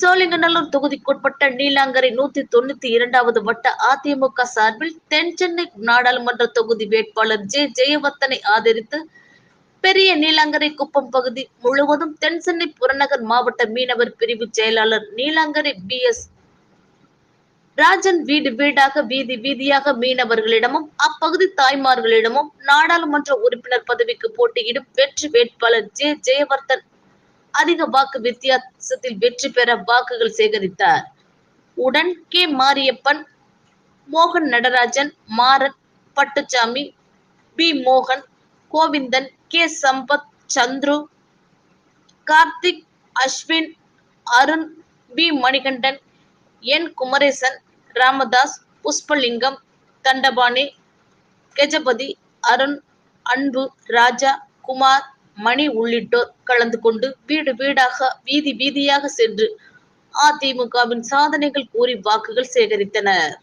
சோழிங்கநல்லூர் தொகுதிக்குட்பட்ட நீலாங்கரை நூத்தி தொண்ணூத்தி இரண்டாவது வட்ட அதிமுக சார்பில் தென் சென்னை நாடாளுமன்ற தொகுதி வேட்பாளர் ஜே ஜெயவர்த்தனை ஆதரித்து பெரிய நீலாங்கரை குப்பம் பகுதி முழுவதும் தென் சென்னை புறநகர் மாவட்ட மீனவர் பிரிவு செயலாளர் நீலாங்கரை பி எஸ் ராஜன் வீடு வீடாக வீதி வீதியாக மீனவர்களிடமும் அப்பகுதி தாய்மார்களிடமும் நாடாளுமன்ற உறுப்பினர் பதவிக்கு போட்டியிடும் வெற்றி வேட்பாளர் ஜே ஜெயவர்தன் அதிக வாக்கு வித்தியாசத்தில் வெற்றி பெற வாக்குகள் சேகரித்தார். உடன் கே. மாரியப்பன் மோகன் நடராஜன் மாறன் பட்டுச்சாமி பி. மோகன் Govindan K. Sampath Chandru Karthik Ashwin Arun P Manikandan N. Kumaresan Ramadoss Pushpalingam Dhandapani Gajapathi Arun Anbu Raja Kumar மணி உள்ளிட்டோர் கலந்து கொண்டு வீடு வீடாக வீதி வீதியாக சென்று அதிமுகவின் சாதனைகள் கூறி வாக்குகள் சேகரித்தனர்.